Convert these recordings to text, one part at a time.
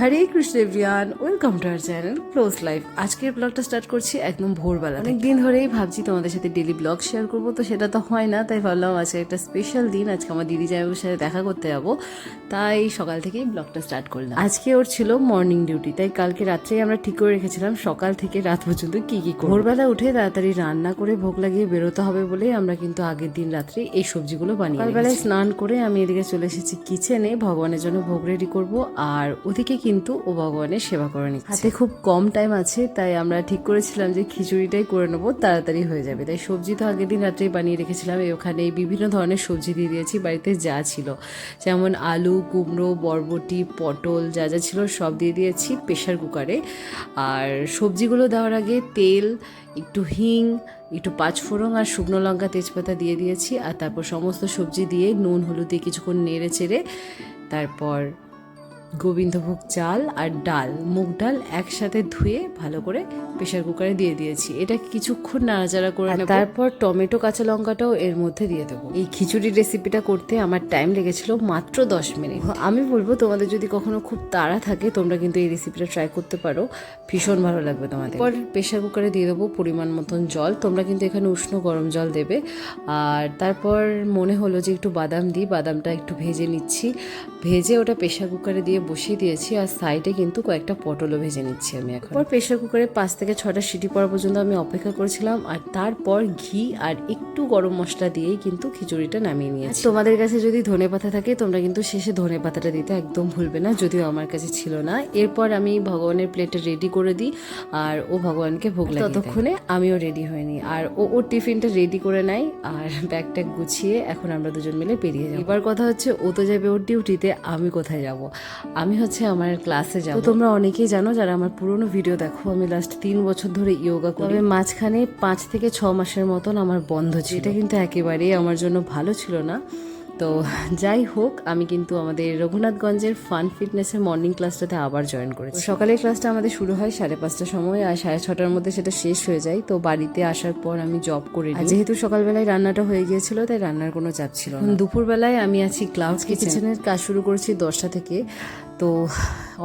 Hare Krishna everyone welcome to our channel close life আজকের ব্লগটা start করছি একদম ভোরবেলা অনেক দিন ধরেই ভাবছি তোমাদের সাথে ডেলি ব্লগ শেয়ার করব তো সেটা তো হয় না তাই ভাবলাম আজকে একটা স্পেশাল দিন আজকে আমার দিদি জামাইবাবুর সাথে দেখা করতে যাব তাই সকাল থেকেই ব্লগটা স্টার্ট করলাম। আজকে ওর ছিল মর্নিং ডিউটি তাই কালকে রাত্রেই আমরা ঠিক করে রেখেছিলাম সকাল থেকে রাত পর্যন্ত কি কি করব। ভোরবেলা উঠে তাড়াতাড়ি রান্না করে ভোগ লাগিয়ে বেরোতে হবে বলে আমরা কিন্তু আগের দিন রাত্রে এই সবজিগুলো বানিয়ে সকালবেলায় স্নান করে আমি এদিকে চলে এসেছি কিচেনে ভগবানের জন্য ভোগ রেডি করব আর ওদিকে কিন্তু ও ভগবানের সেবা করে নিচ্ছে। হাতে খুব কম টাইম আছে, তাই আমরা ঠিক করেছিলাম যে খিচুড়িটাই করে নেব, তাড়াতাড়ি হয়ে যাবে। তাই সবজি তো আগের দিন রাত্রেই বানিয়ে রেখেছিলাম, এই ওখানে বিভিন্ন ধরনের সবজি দিয়ে দিয়েছি, বাড়িতে যা ছিল। যেমন আলু, কুমড়ো, বরবটি, পটল যা যা ছিল সব দিয়ে দিয়েছি প্রেশার কুকারে। আর সবজিগুলো দেওয়ার আগে তেল, একটু হিং, একটু পাঁচফোড়ন আর শুকনো লঙ্কা, তেজপাতা দিয়ে দিয়েছি। আর তারপর সমস্ত সবজি দিয়ে নুন, হলুদ দিয়ে কিছুক্ষণ নেড়ে চেড়ে তারপর গোবিন্দভোগ চাল আর ডাল মুগ ডাল একসাথে ধুয়ে ভালো করে প্রেশার কুকারে দিয়ে দিয়েছি। এটা কিছুক্ষণ নাড়াচাড়া করে নেব। তারপর টমেটো কাঁচা লঙ্কাটাও এর মধ্যে দিয়ে দেবো। এই খিচুড়ির রেসিপিটা করতে আমার টাইম লেগেছিল মাত্র দশ মিনিট। আমি বলব তোমাদের যদি কখনো খুব তাড়া থাকে তোমরা কিন্তু এই রেসিপিটা ট্রাই করতে পারো। ভীষণ ভালো লাগবে তোমাদের। পর প্রেশার কুকারে দিয়ে দেবো পরিমাণ মতন জল। তোমরা কিন্তু এখানে উষ্ণ গরম জল দেবে। আর তারপর মনে হলো যে একটু বাদাম দিই বাদামটা একটু ভেজে নিচ্ছি। ভেজে ওটা প্রেশার কুকারে দিয়ে বসিয়ে দিয়েছি আর সাইডে কিন্তু কয়েকটা পটলও ভেজে নিচ্ছি আমি এখন। পর প্রেশার কুকারে পাঁচ থেকে ছটা সিটি পড়া পর্যন্ত আমি অপেক্ষা করেছিলাম আর তারপর ঘি আর একটু গরম মশলা দিয়েই কিন্তু খিচুড়িটা নামিয়ে নিয়েছি। তোমাদের কাছে যদি ধনে পাতা থাকে তোমরা কিন্তু শেষে ধনে পাতাটা দিতে একদম ভুলবে না যদিও আমার কাছে ছিল না। এরপর আমি ভগবানের প্লেটে রেডি করে দিই আর ও ভগবানকে ভোগ লাগে ততক্ষণে আমিও রেডি হয়নি আর ও ওর টিফিনটা রেডি করে নেয় আর ব্যাগ ট্যাগ গুছিয়ে এখন আমরা দুজন মিলে বেরিয়ে যাব। এবার কথা হচ্ছে ও তো যাবে ওর ডিউটিতে আমি কোথায় যাব? আমি হচ্ছে আমার ক্লাসে যাব। তোমরা অনেকেই জানো যারা আমার পুরনো ভিডিও দেখো আমি লাস্ট তিন বছর ধরে ইয়োগা করি। তবে মাঝখানে পাঁচ থেকে ছ মাসের মতন আমার বন্ধ ছিল। এটা কিন্তু একেবারেই আমার জন্য ভালো ছিল না। তো যাই হোক আমি কিন্তু আমাদের রঘুনাথগঞ্জের ফান ফিটনেসের মর্নিং ক্লাসটাতে আবার জয়েন করেছি। সকালের ক্লাসটা আমাদের শুরু হয় সাড়ে পাঁচটার সময় আর সাড়ে ছটার মধ্যে সেটা শেষ হয়ে যায়। তো বাড়িতে আসার পর আমি জব করে যেহেতু সকালবেলায় রান্নাটা হয়ে গিয়েছিল তাই রান্নার কোনো চাপ ছিল না। দুপুরবেলায় আমি আছি ক্লাউড কিচেনের কাজ শুরু করেছি দশটা থেকে। তো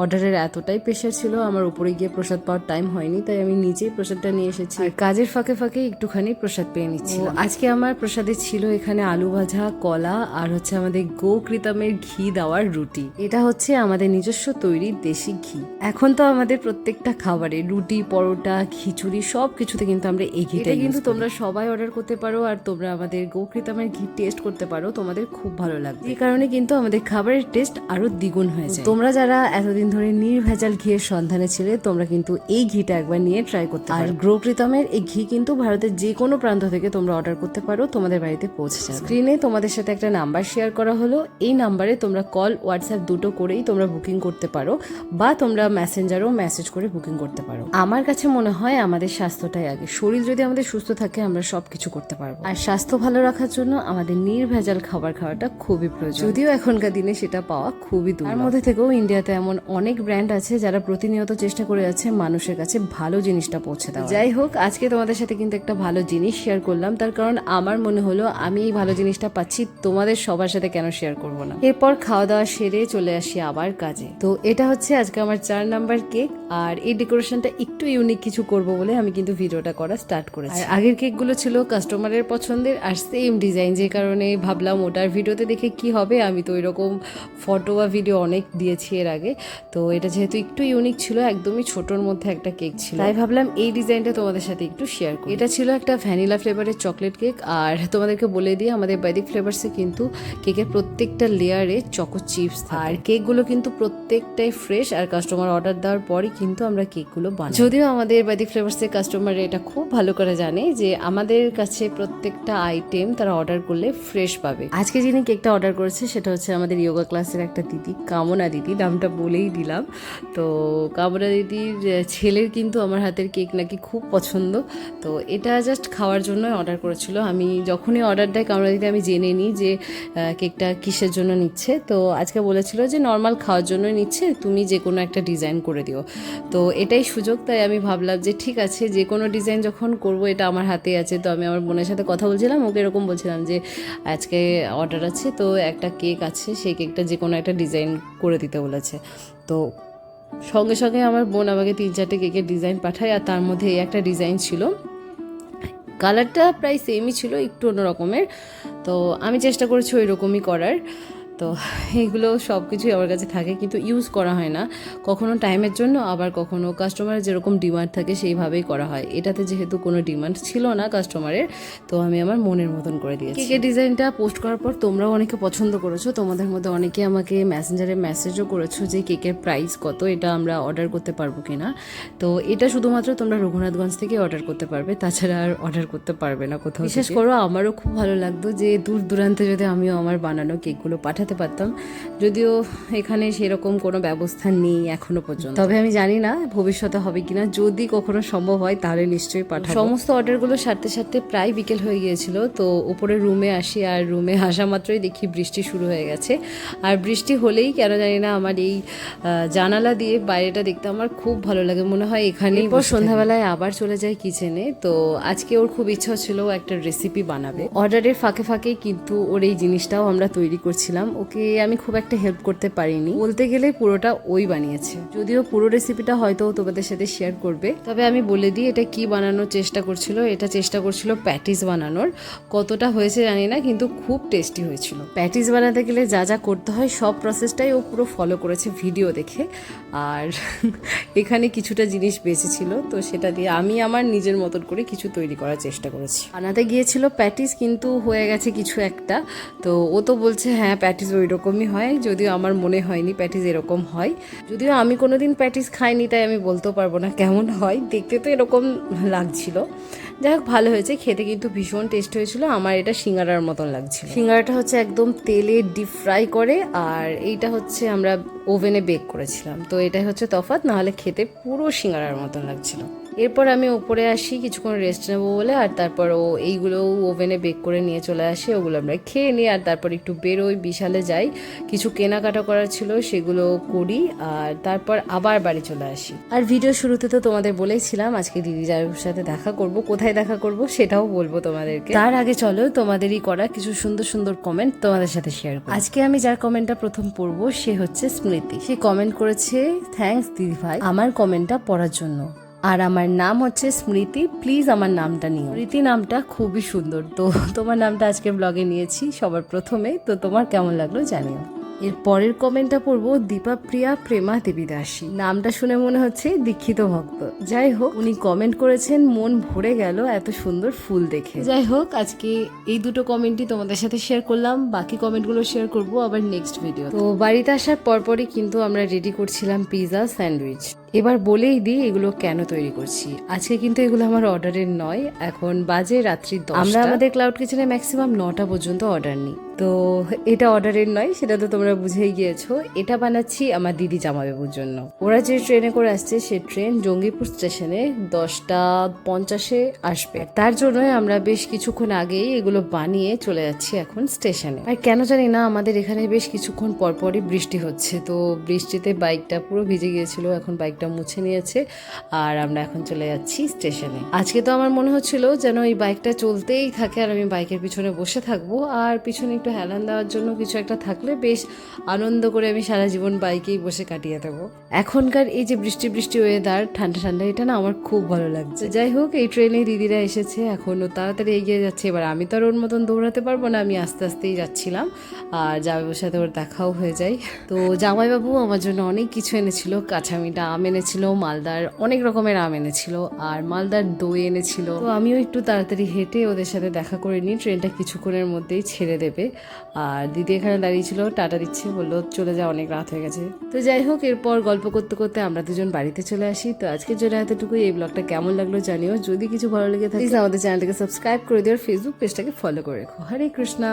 অর্ডারের এতটাই প্রেশার ছিল আমার উপরে গিয়ে প্রসাদ পাওয়ার টাইম হয়নি তাই আমি নিজেই প্রসাদটা নিয়ে এসেছি। আর কাজের ফাঁকে ফাঁকে একটুখানি প্রসাদ পেয়ে নিচ্ছি আজকে আমার প্রসাদে ছিল এখানে আলু ভাজা কলা আর হচ্ছে আমাদের গোকৃতমের ঘি দেওয়ার রুটি। এটা হচ্ছে আমাদের নিজস্ব তৈরি দেশি ঘি। এখন তো আমাদের প্রত্যেকটা খাবারে রুটি পরোটা খিচুড়ি সব কিছুতে কিন্তু আমরা এই ঘিটা কিন্তু তোমরা সবাই অর্ডার করতে পারো আর তোমরা আমাদের গোকৃতমের ঘি টেস্ট করতে পারো তোমাদের খুব ভালো লাগবে। এই কারণে কিন্তু আমাদের খাবারের টেস্ট আরও দ্বিগুণ হয়ে যায়। তোমরা যারা এতদিন ধরে নির্ভেজাল ঘিয়ের সন্ধানে ছিলে তোমরা কিন্তু এই ঘিটা একবার নিয়ে ট্রাই করতে পারো। আর গ্রোকৃতমের এই ঘি কিন্তু ভারতের যে কোনো প্রান্ত থেকে তোমরা অর্ডার করতে পারো তোমাদের বাড়িতে পৌঁছে যাবে। স্ক্রিনে তোমাদের সাথে একটা নাম্বার শেয়ার করা হলো। এই নাম্বারে তোমরা কল হোয়াটসঅ্যাপ দুটো করেই তোমরা বুকিং করতে পারো বা তোমরা মেসেঞ্জারও মেসেজ করে বুকিং করতে পারো। আমার কাছে মনে হয় আমাদের স্বাস্থ্যটাই আগে। শরীর যদি আমাদের সুস্থ থাকে আমরা সব কিছু করতে পারব। আর স্বাস্থ্য ভালো রাখার জন্য আমাদের নির্ভেজাল খাবার খাওয়াটা খুবই প্রয়োজন। যদিও এখনকার দিনে সেটা পাওয়া খুবই দূর তার মধ্যে থেকেও ইন্ডিয়াতে এমন অনেক ব্র্যান্ড আছে যারা প্রতিনিয়ত চেষ্টা করে যাচ্ছে মানুষের কাছে ভালো জিনিসটা পৌঁছে দেওয়া যাই হোক আজকে তোমাদের সাথে কিন্তু একটা ভালো জিনিস শেয়ার করলাম। তার কারণ আমার মনে হলো আমি এই ভালো জিনিসটা পাচ্ছি তোমাদের সবার সাথে কেন শেয়ার করব না? এরপর খাওয়া দাওয়া সেরে চলে আসি আবার কাজে। তো এটা হচ্ছে আজকে আমার চার নাম্বার কেক আর এই ডেকোরেশনটা একটু ইউনিক কিছু করব বলে আমি কিন্তু ভিডিওটা করা স্টার্ট করেছি। আর আগের কেকগুলো ছিল কাস্টমারের পছন্দের আর সেম ডিজাইন যে কারণে ভাবলাম ওটার ভিডিওতে দেখে কি হবে আমি তো এরকম ফটো বা ভিডিও অনেক দিয়েছি। এর আগে। তো এটা যেহেতু একটু ইউনিক ছিল একদমই ছোটোর মধ্যে একটা কেক ছিল। তাই ভাবলাম এই ডিজাইনটা তোমাদের সাথে একটু শেয়ার করি। এটা ছিল একটা ভ্যানিলা ফ্লেভারের চকলেট কেক আর তোমাদেরকে বলে দিই আমাদের বৈদিক ফ্লেভার্সে কিন্তু কেকের প্রত্যেকটা লেয়ারে চকো চিপস আর কেকগুলো কিন্তু প্রত্যেকটাই ফ্রেশ আর কাস্টমার অর্ডার দেওয়ার পরই কিন্তু আমরা কেকগুলো বানাই। যদিও আমাদের বৈদিক ফ্লেভার্সের কাস্টমার এটা খুব ভালো করে জানে যে আমাদের কাছে প্রত্যেকটা আইটেম তারা অর্ডার করলে ফ্রেশ পাবে। আজকে যিনি কেকটা অর্ডার করেছে সেটা হচ্ছে আমাদের যোগা ক্লাসের একটা দিদি কামনা দিদি। নামটা বলেই দিলাম। তো কামনা দিদির ছেলের কিন্তু আমার হাতের কেক নাকি খুব পছন্দ। তো এটা জাস্ট খাওয়ার জন্য অর্ডার করেছিল। আমি যখনই অর্ডার দেয় কামনা দিদি আমি জেনে নিই যে কেকটা কিসের জন্য নিচ্ছে। তো আজকে বলেছিল যে নর্মাল খাওয়ার জন্যই নিচ্ছে, তুমি যে কোনো একটা ডিজাইন করে দিও। তো এটাই সুযোগ, তাই আমি ভাবলাম যে, ঠিক আছে যে কোনো ডিজাইন যখন করব, এটা আমার হাতে আছে। তো আমি আমার বোনের সাথে কথা বলছিলাম, ওকে এরকম বলছিলাম যে, আজকে অর্ডার আছে, তো একটা কেক আছে, সেই কেকটা যে কোনো একটা ডিজাইন করে দিতে বলেছে। তো সঙ্গে সঙ্গে আমার বোন আমাকে তিন চারটে কেকের ডিজাইন পাঠায় আর তার মধ্যে এই একটা ডিজাইন ছিল। কালারটা প্রায় সেমই ছিল, একটু অন্য রকমের তো আমি চেষ্টা করেছি ওই রকমই করার। তো এগুলো সব কিছুই আমার কাছে থাকে কিন্তু ইউজ করা হয় না। কখনো টাইমের জন্য আবার কখনো কাস্টমারের যেরকম ডিমান্ড থাকে সেইভাবেই করা হয়। এটাতে যেহেতু কোনো ডিমান্ড ছিল না কাস্টমারের তো আমি আমার মনের মতন করে দিয়েছি। কেকের ডিজাইনটা পোস্ট করার পর তোমরাও অনেকে পছন্দ করেছ তোমাদের মধ্যে অনেকে আমাকে মেসেঞ্জারে মেসেজও করেছ যে কেকের প্রাইস কত এটা আমরা অর্ডার করতে পারব কিনা। তো এটা শুধুমাত্র তোমরা রঘুনাথগঞ্জ থেকে অর্ডার করতে পারবে তাছাড়া আর অর্ডার করতে পারবে না কোথাও বিশেষ করো আমারও খুব ভালো লাগতো যে দূর দূরান্তে যদি আমিও আমার বানানো কেকগুলো পাঠাতে পারতাম। যদিও এখানে সেরকম কোনো ব্যবস্থা নেই এখনও পর্যন্ত। তবে আমি জানি না ভবিষ্যতে হবে কিনা। যদি কখনো সম্ভব হয় তাহলে নিশ্চয়ই পাঠাবো। সমস্ত অর্ডারগুলো সারতে সারতে প্রায় বিকেল হয়ে গিয়েছিল। তো উপরে রুমে আসি আর রুমে আসা মাত্রই দেখি বৃষ্টি শুরু হয়ে গেছে। আর বৃষ্টি হলেই কেন জানি না আমার এই জানালা দিয়ে বাইরেটা দেখতে আমার খুব ভালো লাগে। মনে হয় এখানেই পর সন্ধ্যাবেলায় আবার চলে যায় কিচেনে। তো আজকে ওর খুব ইচ্ছা ছিল একটা রেসিপি বানাবে। অর্ডারের ফাঁকে ফাঁকেই কিন্তু ওর এই জিনিসটাও আমরা তৈরি করছিলাম। ওকে আমি খুব একটা হেল্প করতে পারিনি। বলতে গেলে পুরোটা ওই বানিয়েছে। যদিও পুরো রেসিপিটা হয়তো তোমাদের সাথে শেয়ার করবে। তবে আমি বলে দিই, এটা কি বানানোর চেষ্টা করছিল? এটা চেষ্টা করছিল প্যাটিস বানানোর। কতটা হয়েছে জানি না, কিন্তু খুব টেস্টি হয়েছিল। প্যাটিস বানাতে গেলে যা যা করতে হয়, সব প্রসেসটাই ও পুরো ফলো করেছে ভিডিও দেখে। আর এখানে কিছুটা জিনিস বেঁচেছিল, তো সেটা দিয়ে আমি আমার নিজের মতন করে কিছু তৈরি করার চেষ্টা করেছি। বানাতে গিয়েছিল প্যাটিস কিন্তু হয়ে গেছে কিছু একটা। তো ও তো বলছে হ্যাঁ প্যাটিস ওই রকমই হয়, যদিও আমার মনে হয়নি প্যাটিস এরকম হয়। যদিও আমি কোনো দিন প্যাটিস খাইনি, তাই আমি বলতেও পারব না কেমন হয়। দেখতে তো এরকম লাগছিল। যাই হোক, ভালো হয়েছে, খেতে কিন্তু ভীষণ টেস্ট হয়েছিল। আমার এটা সিঙ্গারার মতন লাগছিল। সিঙ্গারাটা হচ্ছে একদম তেলে ডিপ ফ্রাই করে, আর এইটা হচ্ছে আমরা ওভেনে বেক করেছিলাম। তো এটাই হচ্ছে তফাৎ, নাহলে খেতে পুরো সিঙ্গারার মতন লাগছিল। এরপর আমি ওপরে আসি, কিছুক্ষণ রেস্ট নেব বলে, আর তারপর ও এইগুলো ওভেনে বেক করে নিয়ে চলে আসে, ওগুলো আমরা খেয়ে নিই, আর তারপর একটু বেরোই, বিশালে যাই। কিছু কেনাকাটা করার ছিল, সেগুলো করি, আর তারপর আবার বাড়ি চলে আসি। আর ভিডিও শুরুতে তো তোমাদের বলেইছিলাম, আজকে দিদি জায়গার সাথে দেখা করব, কোথায় দেখা করব সেটাও বলব তোমাদেরকে। তার আগে চলো, তোমাদেরই করা কিছু সুন্দর সুন্দর কমেন্ট তোমাদের সাথে শেয়ার করি আজকে আমি যার কমেন্টটা প্রথম পড়ব, সে হচ্ছে স্মৃতি। সে কমেন্ট করেছে থ্যাঙ্কস দিদি ভাই আমার কমেন্টটা পড়ার জন্য। আর আমার নাম হচ্ছে স্মৃতি। প্লিজ আমার নামটা নিও। স্মৃতি নামটা খুবই সুন্দর। তো তোমার নামটা আজকে ব্লগে নিয়েছি, সবার প্রথমে। তো তোমার কেমন লাগল জানিও। এর পরের কমেন্টটা পড়ব দীপাপ্রিয়া প্রেমা দেবী দাসী। নামটা শুনে মনে হচ্ছে দীক্ষিত ভক্ত। যাই হোক, উনি কমেন্ট করেছেন, মন ভরে গেল এত সুন্দর ফুল দেখে। যাই হোক, আজকে এই দুটো কমেন্টই তোমাদের সাথে শেয়ার করলাম। বাকি কমেন্টগুলো শেয়ার করব আবার নেক্সট ভিডিও তো বাড়িতে আসার পরপরই কিন্তু আমরা রেডি করছিলাম পিৎজা স্যান্ডউইচ এবার বলেই দিই এগুলো কেন তৈরি করছি। আজকে কিন্তু এগুলো আমার অর্ডারের নয় এখন বাজে রাত্রি আমরা আমাদের ক্লাউড কিচেনে ম্যাক্সিমাম নটা পর্যন্ত অর্ডার নিই। তো এটা অর্ডারের নয় সেটা তো তোমরা বুঝেই গিয়েছো। এটা বানাচ্ছি আমার দিদি জামাইবাবুর জন্য। ওরা যে ট্রেনে করে আসছে সে ট্রেন জঙ্গিপুর স্টেশনে দশটা পঞ্চাশে আসবে। তার জন্যই আমরা বেশ কিছুক্ষণ আগেই এগুলো বানিয়ে চলে যাচ্ছি এখন স্টেশনে আর কেন জানি না আমাদের এখানে বেশ কিছুক্ষণ পরপরই বৃষ্টি হচ্ছে। তো বৃষ্টিতে বাইকটা পুরো ভিজে গিয়েছিল এখন বাইকটা মুছে নিয়েছে, আর আমরা এখন চলে যাচ্ছি স্টেশনে। আজকে তো আমার মনে হচ্ছিল যেন এই বাইকটা চলতেই থাকে আর আমি বাইকের পিছনে বসে থাকব, আর পিছনে একটু হেলান দেওয়ার জন্য কিছু একটা থাকলে বেশ আনন্দ করে আমি সারা জীবন বাইকেই বসে কাটিয়ে দেবো। এখনকার এই যে বৃষ্টি বৃষ্টি ওয়েদার ঠান্ডা ঠান্ডা, এটা না আমার খুব ভালো লাগছে। যাই হোক, এই ট্রেনে দিদিরা এসেছে এখনও তাড়াতাড়ি এগিয়ে যাচ্ছে। এবার আমি তো আর ওর মতন দৌড়াতে পারব না, আমি আস্তে আস্তেই যাচ্ছিলাম, আর জামাইবাবুর সাথে ওর দেখাও হয়ে যায়। তো জামাইবাবু আমার জন্য অনেক কিছু এনেছিল, কাঁচামিটা আম এনেছিল, মালদার অনেক রকমের আম এনেছিল আর মালদার দই এনেছিল। তো আমিও একটু তাড়াতাড়ি হেঁটে ওদের সাথে দেখা করে নিই, ট্রেনটা কিছুক্ষণের মধ্যেই ছেড়ে দেবে। আর দিদি এখানে দাঁড়িয়েছিল, টাটা দিচ্ছে, বলল, চলে যা, অনেক রাত হয়ে গেছে। তো যাই হোক, এরপর গল্প করতে করতে আমরা দুজন বাড়িতে চলে আসি। তো আজকের জন্য এতটুকুই। এই ব্লগটা কেমন লাগল জানিও। যদি কিছু ভালো লেগে থাকে আমাদের চ্যানেলটাকে সাবস্ক্রাইব করে দিও ফেসবুক পেজটাকে ফলো করে রেখো। হরে কৃষ্ণা।